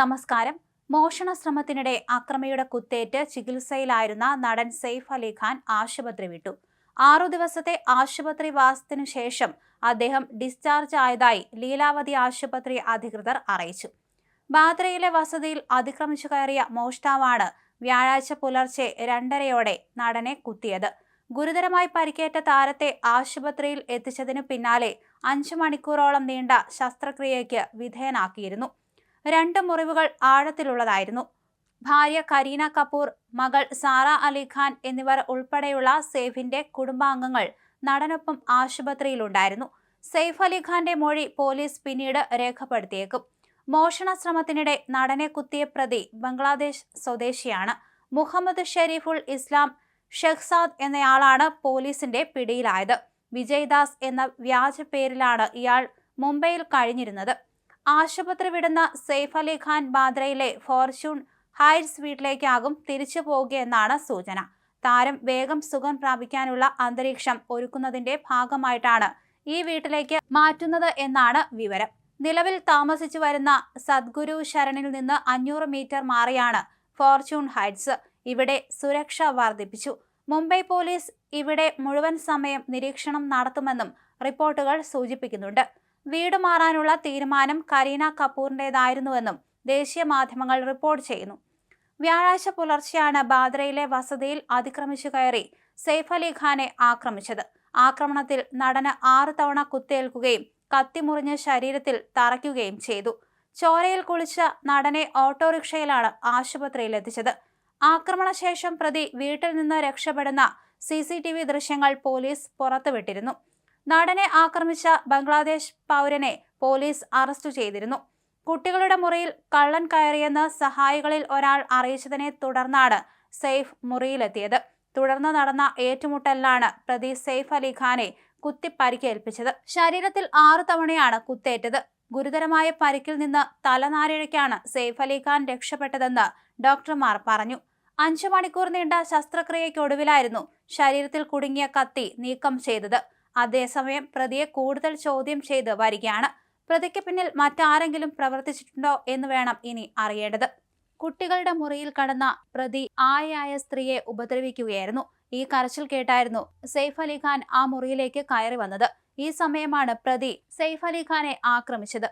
നമസ്കാരം. മോഷണ ശ്രമത്തിനിടെ അക്രമിയുടെ കുത്തേറ്റ് ചികിത്സയിലായിരുന്ന നടൻ സെയ്ഫ് അലി ഖാൻ ആശുപത്രി വിട്ടു. ആറു ദിവസത്തെ ആശുപത്രി വാസത്തിനു ശേഷം അദ്ദേഹം ഡിസ്ചാർജ് ആയതായി ലീലാവതി ആശുപത്രി അധികൃതർ അറിയിച്ചു. ബാദ്രയിലെ വസതിയിൽ അതിക്രമിച്ചു കയറിയ മോഷ്ടാവാണ് വ്യാഴാഴ്ച പുലർച്ചെ രണ്ടരയോടെ നടനെ കുത്തിയത്. ഗുരുതരമായി പരിക്കേറ്റ താരത്തെ ആശുപത്രിയിൽ എത്തിച്ചതിനു പിന്നാലെ അഞ്ചു മണിക്കൂറോളം നീണ്ട ശസ്ത്രക്രിയയ്ക്ക് വിധേയനാക്കിയിരുന്നു. രണ്ട് മുറിവുകൾ ആഴത്തിലുള്ളതായിരുന്നു. ഭാര്യ കരീന കപൂർ മകൾ സാറ അലി ഖാൻ എന്നിവർ ഉൾപ്പെടെയുള്ള സെയ്ഫിന്റെ കുടുംബാംഗങ്ങൾ നടനൊപ്പം ആശുപത്രിയിലുണ്ടായിരുന്നു. സെയ്ഫ് അലി ഖാന്റെ മൊഴി പോലീസ് പിന്നീട് രേഖപ്പെടുത്തിയേക്കും. മോഷണ ശ്രമത്തിനിടെ നടനെ കുത്തിയ പ്രതി ബംഗ്ലാദേശ് സ്വദേശിയാണ്. മുഹമ്മദ് ഷെരീഫുൾ ഇസ്ലാം ഷെഹ്സാദ് എന്നയാളാണ് പോലീസിന്റെ പിടിയിലായത്. വിജയ്ദാസ് എന്ന വ്യാജ പേരിലാണ് ഇയാൾ മുംബൈയിൽ കഴിഞ്ഞിരുന്നത്. ആശുപത്രി വിടുന്ന സെയ്ഫ് അലി ഖാൻ ബാദ്രയിലെ ഫോർച്യൂൺ ഹൈറ്റ്സ് വീട്ടിലേക്കാകും തിരിച്ചു പോകുകയെന്നാണ് സൂചന. താരം വേഗം സുഖം പ്രാപിക്കാനുള്ള അന്തരീക്ഷം ഒരുക്കുന്നതിന്റെ ഭാഗമായിട്ടാണ് ഈ വീട്ടിലേക്ക് മാറ്റുന്നത് എന്നാണ് വിവരം. നിലവിൽ താമസിച്ചു വരുന്ന സദ്ഗുരു ശരണിൽ നിന്ന് അഞ്ഞൂറ് മീറ്റർ മാറിയാണ് ഫോർച്യൂൺ ഹൈറ്റ്സ്. ഇവിടെ സുരക്ഷ വർദ്ധിപ്പിച്ചു. മുംബൈ പോലീസ് ഇവിടെ മുഴുവൻ സമയം നിരീക്ഷണം നടത്തുമെന്നും റിപ്പോർട്ടുകൾ സൂചിപ്പിക്കുന്നുണ്ട്. വീട് മാറാനുള്ള തീരുമാനം കരീന കപൂറിന്റെതായിരുന്നുവെന്നും ദേശീയ മാധ്യമങ്ങൾ റിപ്പോർട്ട് ചെയ്യുന്നു. വ്യാഴാഴ്ച പുലർച്ചെയാണ് ബാദ്രയിലെ വസതിയിൽ അതിക്രമിച്ചു കയറി സെയ്ഫ് അലി ഖാനെ ആക്രമിച്ചത്. ആക്രമണത്തിൽ നടന് ആറ് തവണ കുത്തേൽക്കുകയും കത്തിമുറിഞ്ഞ് ശരീരത്തിൽ തറയ്ക്കുകയും ചെയ്തു. ചോരയിൽ കുളിച്ച നടനെ ഓട്ടോറിക്ഷയിലാണ് ആശുപത്രിയിൽ എത്തിച്ചത്. ആക്രമണശേഷം പ്രതി വീട്ടിൽ നിന്ന് രക്ഷപ്പെടുന്ന സി ദൃശ്യങ്ങൾ പോലീസ് പുറത്തുവിട്ടിരുന്നു. നടനെ ആക്രമിച്ച ബംഗ്ലാദേശ് പൗരനെ പോലീസ് അറസ്റ്റ് ചെയ്തിരുന്നു. കുട്ടികളുടെ മുറിയിൽ കള്ളൻ കയറിയെന്ന് സഹായികളിൽ ഒരാൾ അറിയിച്ചതിനെ തുടർന്നാണ് സെയ്ഫ് മുറിയിലെത്തിയത്. തുടർന്ന് നടന്ന ഏറ്റുമുട്ടലിലാണ് പ്രതി സെയ്ഫ് അലി ഖാനെ കുത്തി പരിക്കേൽപ്പിച്ചത് ശരീരത്തിൽ ആറു തവണയാണ് കുത്തേറ്റത്. ഗുരുതരമായ പരിക്കിൽ നിന്ന് തലനാരിഴയ്ക്കാണ് സെയ്ഫ് അലി ഖാൻ രക്ഷപ്പെട്ടതെന്ന് ഡോക്ടർമാർ പറഞ്ഞു. അഞ്ചു മണിക്കൂർ നീണ്ട ശസ്ത്രക്രിയയ്ക്കൊടുവിലായിരുന്നു ശരീരത്തിൽ കുടുങ്ങിയ കത്തി നീക്കം ചെയ്തത്. അതേസമയം പ്രതിയെ കൂടുതൽ ചോദ്യം ചെയ്ത് വരികയാണ്. പ്രതിക്ക് പിന്നിൽ മറ്റാരെങ്കിലും പ്രവർത്തിച്ചിട്ടുണ്ടോ എന്ന് വേണം ഇനി അറിയേണ്ടത്. കുട്ടികളുടെ മുറിയിൽ കടന്ന പ്രതി ആയയായ സ്ത്രീയെ ഉപദ്രവിക്കുകയായിരുന്നു. ഈ കരച്ചിൽ കേട്ടായിരുന്നു സെയ്ഫ് അലി ഖാൻ ആ മുറിയിലേക്ക് കയറി വന്നത്. ഈ സമയമാണ് പ്രതി സെയ്ഫ് അലി ഖാനെ ആക്രമിച്ചത്.